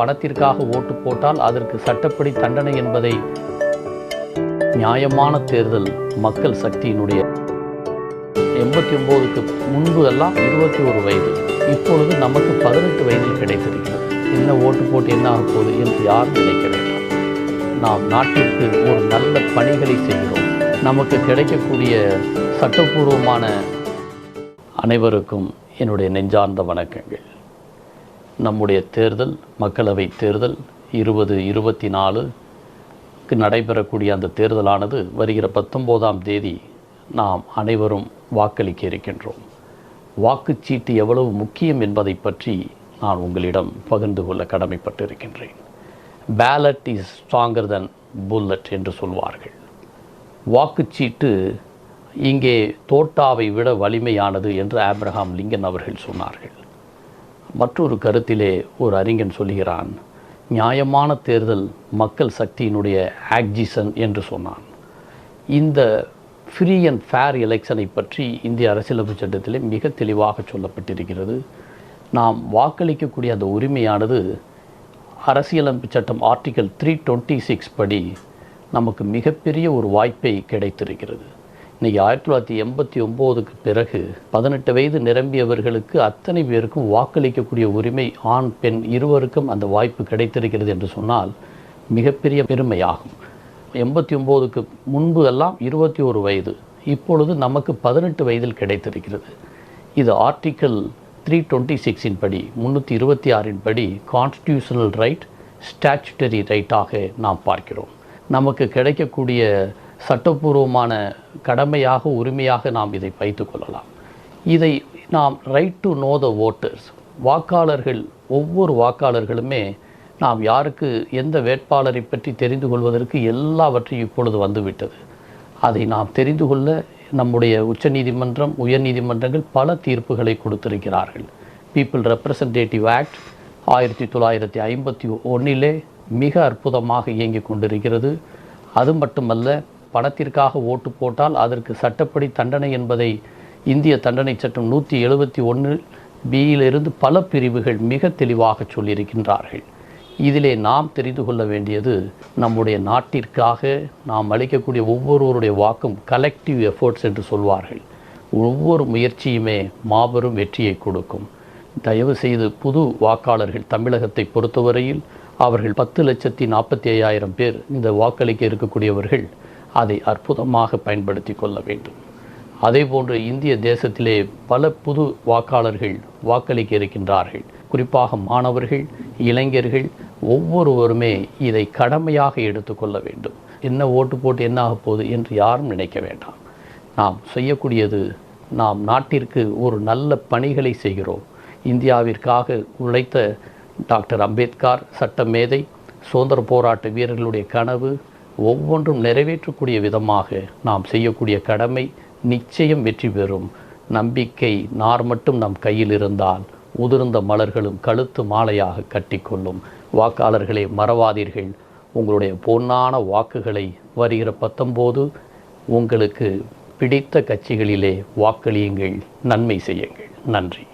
பணத்திற்காக ஓட்டு போட்டால் அதற்கு சட்டப்படி தண்டனை என்பதை நியாயமான தேர்தல் மக்கள் சக்தியினுடைய எண்பத்தி ஒம்போதுக்கு முன்பு எல்லாம் இருபத்தி ஒரு வயது. இப்பொழுது நமக்கு பதினெட்டு வயதில் கிடைத்திருக்கிறது. என்ன ஓட்டு போட்டு என்ன ஆக போகுது என்று யாரும் நினைக்க வேண்டாம். நாம் நாட்டிற்கு ஒரு நல்ல பணிகளை செய்கிறோம். நமக்கு கிடைக்கக்கூடிய சட்டப்பூர்வமான அனைவருக்கும் என்னுடைய நெஞ்சார்ந்த வணக்கங்கள். நம்முடைய தேர்தல் மக்களவை தேர்தல் இருபது இருபத்தி நாலுக்கு நடைபெறக்கூடிய அந்த தேர்தலானது வருகிற பத்தொம்போதாம் தேதி நாம் அனைவரும் வாக்களிக்க இருக்கின்றோம். வாக்குச்சீட்டு எவ்வளவு முக்கியம் என்பதை பற்றி நான் உங்களிடம் பகிர்ந்து கொள்ள கடமைப்பட்டிருக்கின்றேன். Ballot is stronger than bullet என்று சொல்வார்கள். வாக்குச்சீட்டு இங்கே தோட்டாவை விட வலிமையானது என்று ஆப்ரஹாம் லிங்கன் அவர்கள் சொன்னார்கள். மற்றொரு கருத்திலே ஒரு அறிஞன் சொல்கிறான் நியாயமான தேர்தல் மக்கள் சக்தியினுடைய ஆக்ஜிசன் என்று சொன்னான். இந்த ஃப்ரீ அண்ட் ஃபேர் எலெக்ஷனை பற்றி இந்திய அரசியலமைப்பு சட்டத்திலே மிக தெளிவாக சொல்லப்பட்டிருக்கிறது. நாம் வாக்களிக்கக்கூடிய அந்த உரிமையானது அரசியலமைப்பு சட்டம் ஆர்டிகல் த்ரீ டுவெண்ட்டி சிக்ஸ் படி நமக்கு மிகப்பெரிய ஒரு வாய்ப்பை கிடைத்திருக்கிறது. இன்றைக்கி ஆயிரத்தி தொள்ளாயிரத்தி எண்பத்தி ஒம்போதுக்கு பிறகு பதினெட்டு வயது நிரம்பியவர்களுக்கு அத்தனை பேருக்கும் வாக்களிக்கக்கூடிய உரிமை ஆண் பெண் இருவருக்கும் அந்த வாய்ப்பு கிடைத்திருக்கிறது என்று சொன்னால் மிகப்பெரிய பெருமையாகும். எண்பத்தி ஒம்போதுக்கு முன்பு எல்லாம் இருபத்தி ஒரு வயது இப்பொழுது நமக்கு பதினெட்டு வயதில் கிடைத்திருக்கிறது. இது ஆர்டிக்கல் த்ரீ டுவெண்ட்டி சிக்ஸின் படி முந்நூற்றி இருபத்தி ஆறின் படி கான்ஸ்டியூஷனல் ரைட் ஸ்டாச்சுட்டரி ரைட்டாக நாம் பார்க்கிறோம். நமக்கு கிடைக்கக்கூடிய சட்டப்பூர்வமான கடமையாக உரிமையாக நாம் இதை வைத்து கொள்ளலாம். இதை நாம் right to know the voters வாக்காளர்கள் ஒவ்வொரு வாக்காளர்களுமே நாம் யாருக்கு எந்த வேட்பாளரை பற்றி தெரிந்து கொள்வதற்கு எல்லாவற்றையும் இப்பொழுது வந்துவிட்டது. அதை நாம் தெரிந்து கொள்ள நம்முடைய உச்சநீதிமன்றம் உயர்நீதிமன்றங்கள் பல தீர்ப்புகளை கொடுத்திருக்கிறார்கள். பீப்புள் ரெப்ரசன்டேட்டிவ் ஆக்ட் ஆயிரத்தி தொள்ளாயிரத்தி ஐம்பத்தி ஒன்றிலே மிக அற்புதமாக இயங்கிக் கொண்டிருக்கிறது. அது மட்டுமல்ல பணத்திற்காக ஓட்டு போட்டால் அதற்கு சட்டப்படி தண்டனை என்பதை இந்திய தண்டனை சட்டம் நூற்றி எழுபத்தி ஒன்று பியிலிருந்து பல பிரிவுகள் மிக தெளிவாக சொல்லியிருக்கின்றார்கள். இதிலே நாம் தெரிந்து கொள்ள வேண்டியது நம்முடைய நாட்டிற்காக நாம் அளிக்கக்கூடிய ஒவ்வொருவருடைய வாக்கும் கலெக்டிவ் எஃபோர்ட்ஸ் என்று சொல்வார்கள். ஒவ்வொரு முயற்சியுமே மாபெரும் வெற்றியை கொடுக்கும். தயவு செய்து புது வாக்காளர்கள் தமிழகத்தை பொறுத்தவரையில் அவர்கள் பத்து லட்சத்தி நாற்பத்தி ஐயாயிரம் பேர் இந்த வாக்களிக்க இருக்கக்கூடியவர்கள். அதை அற்புதமாக பயன்படுத்தி கொள்ள வேண்டும். அதேபோன்று இந்திய தேசத்திலே பல புது வாக்காளர்கள் வாக்களிக்க இருக்கின்றார்கள். குறிப்பாக மாணவர்கள் இளைஞர்கள் ஒவ்வொருவருமே இதை கடமையாக எடுத்துக்கொள்ள வேண்டும். என்ன ஓட்டு போட்டு என்ன ஆக போகுது என்று யாரும் நினைக்க வேண்டாம். நாம் செய்யக்கூடியது நாம் நாட்டிற்கு ஒரு நல்ல பணிகளை செய்கிறோம். இந்தியாவிற்காக உழைத்த டாக்டர் அம்பேத்கர் சட்ட மேதை சுதந்திர போராட்ட வீரர்களுடைய கனவு ஒவ்வொன்றும் நிறைவேற்றக்கூடிய விதமாக நாம் செய்யக்கூடிய கடமை நிச்சயம் வெற்றி பெறும். நம்பிக்கை நார் மட்டும் நம் கையில் இருந்தால் உதிர்ந்த மலர்களும் கழுத்து மாலையாக கட்டிக்கொள்ளும். வாக்காளர்களை மறவாதீர்கள். உங்களுடைய பொன்னான வாக்குகளை வருகிற பத்தொம்போது உங்களுக்கு பிடித்த கட்சிகளிலே வாக்களியுங்கள் நன்மை செய்யுங்கள். நன்றி.